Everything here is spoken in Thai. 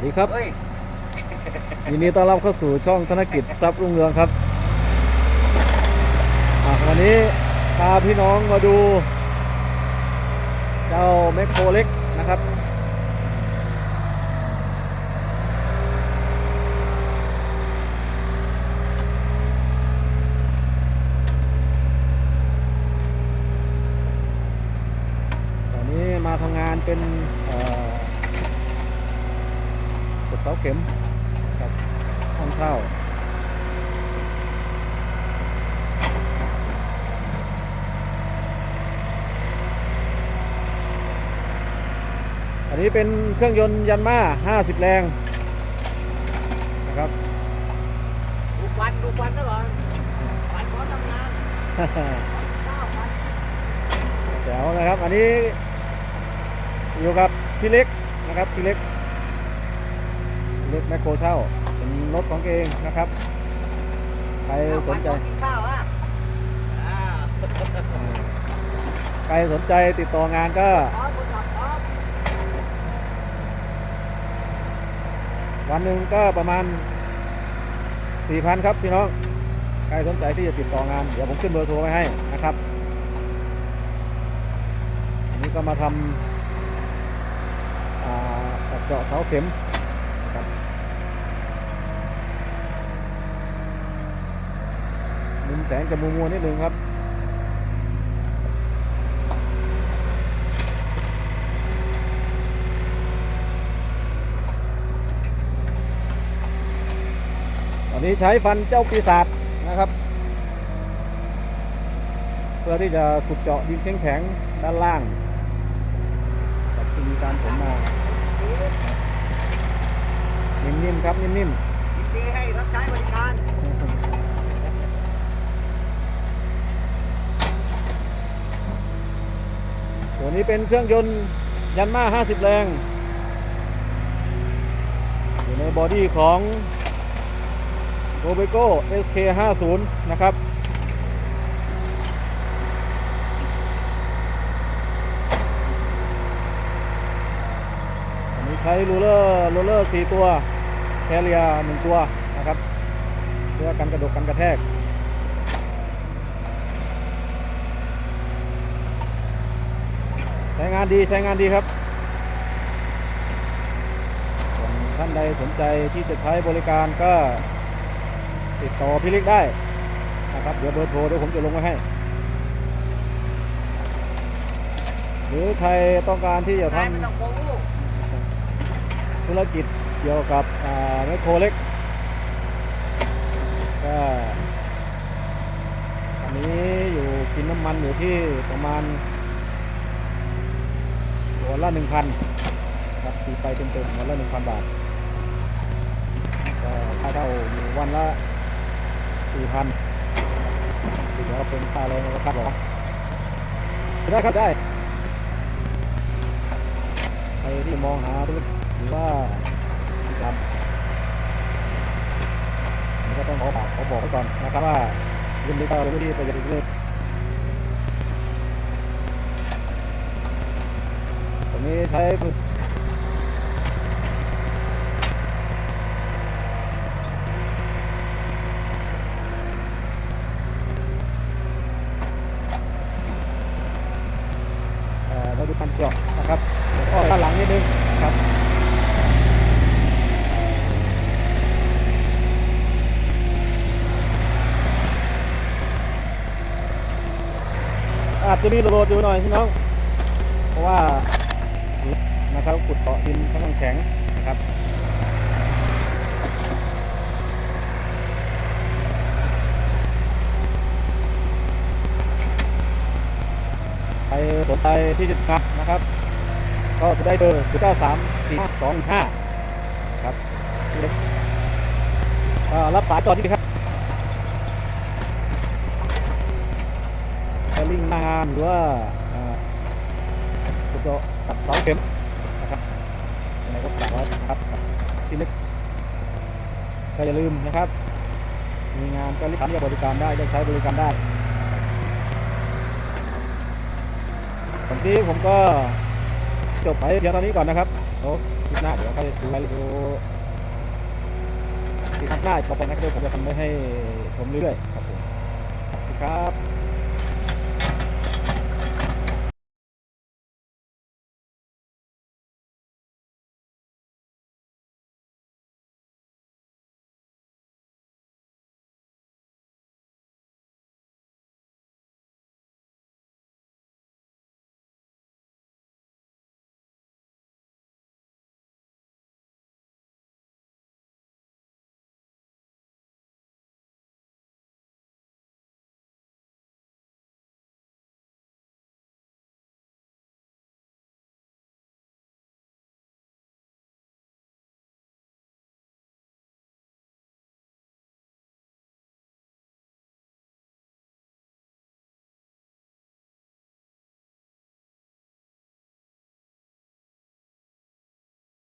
วัสดีครับเฮ้ยยินดีต้อนรับเข้าสู่ช่องธนกิจทรัพย์รุ่งเรืองครับอะวันนี้พาพี่น้องมาดู เจ้าแมคโครเล็กนะครับ ตอนนี้มาทำงานเป็น เอ่อกดเสาเข็มกับห้องเช่าอันนี้เป็นเครื่องยนต์ยันมา50 แรงนะครับดูควันดูควันซะก่อนควันพร้อมทำงานเก้าควันแจ๋วนะครับ อันนี้อยู่กับพี่เล็กนะครับพี่เล็ก พี่เล็กแมคโครเช่า เป็นรถของแกเองนะครับ ใครสนใจควัพร้อมกินข้าวอะอ่าใครสนใจติดต่องานก็พร้อมคนขับพร้อมวันหนึ่งก็ประมาณ4,000ครับพี่น้อง ใครสนใจที่จะติดต่องาน เดี๋ยวผมขึ้นเบอร์โทรไว้ให้นะครับ อันนี้ก็มาทำอ่าตัดเจาะเสาเข็มนะครับมุม แสงจะมัวมัวๆนิดนึงครับ ตอนนี้ใช้ฟันเจ้าปีศาจนะครับ เพื่อที่จะขุดเจาะดินแข็งๆด้านล่างกับที่มีการผมมานิ่มๆครับนิ่มยินดีให้รับใช้บริการ ตัวนี้เป็นเครื่องยนต์ยันมา 50 แรง อยู่ในบอดี้ของโ o เบโก้ SK50 นะครับ อันนี้ใช้รูเลอร์รูเลอร์สี่ตัว แคเรียหนึ่งตัวนะครับ เพื่อกันกระดกกันกระแทก ใช้งานดีใช้งานดีครับท่านใดสนใจที่จะใช้บริการก็ติดต่อพี่เล็กได้นะครับ เดี๋ยวเบอร์โทรเดี๋ยวผมจะลงไว้ให้ หรือใครต้องการที่จะทำธุรกิจเกี่ยวกับอ่าแมคโครเล็กก็อันนี้อยู่กินน้ำมันอยู่ที่ประมาณ ละหนึ่งพันครับตีไปเต็มๆหัวละหนึ่งพันบาทก็ค่าเท่าอยู่วันละสี่พันถือว่าเป็นค่าแรงแล้วก็ค่าบอได้ครับได้ใครที่มองหาธุรกิจหรือว่าครับผมก็ต้องขอบอกขอบอกไว้ก่อนนะครับว่าเรื่องนี้ก็รู้ที่ไปจะถึงเลยตรง นี้ใช้พื้นเราดูการเจาะนะครับแล้วก็ด้านหลังนิดนึงครับอาจจะมีโหลดอยู่หน่อยพี่น้อง เพราะว่า นะครับขุดเกาะดินข้างแข็งนะครับใครสนใจที่จะทำนะครับ ก็จะได้เบอร์คือ93 425ครับรับสายก่อนที่ครับแคลลิ่งนางานหรือว่าเอ่อขุดเจาะตัดเสาเข็ม ยังไงก็ฝากไว้นะครับที่เล็กก็อย่าลืมนะครับ มีงานก็รียกเรียกบริการได้ได้ใช้บริการได้บางทีผมก็จบไปเพียงเท่านี้ก่อนนะครับโอ้คลิปหน้าเดี๋ยวค่อยดูรายละเอียดดูคลิปหน้าต่อไปนะครับเดี๋ยวผมจะทำไว้ให้ชมเรื่อยๆครับผมสวัสดีครับ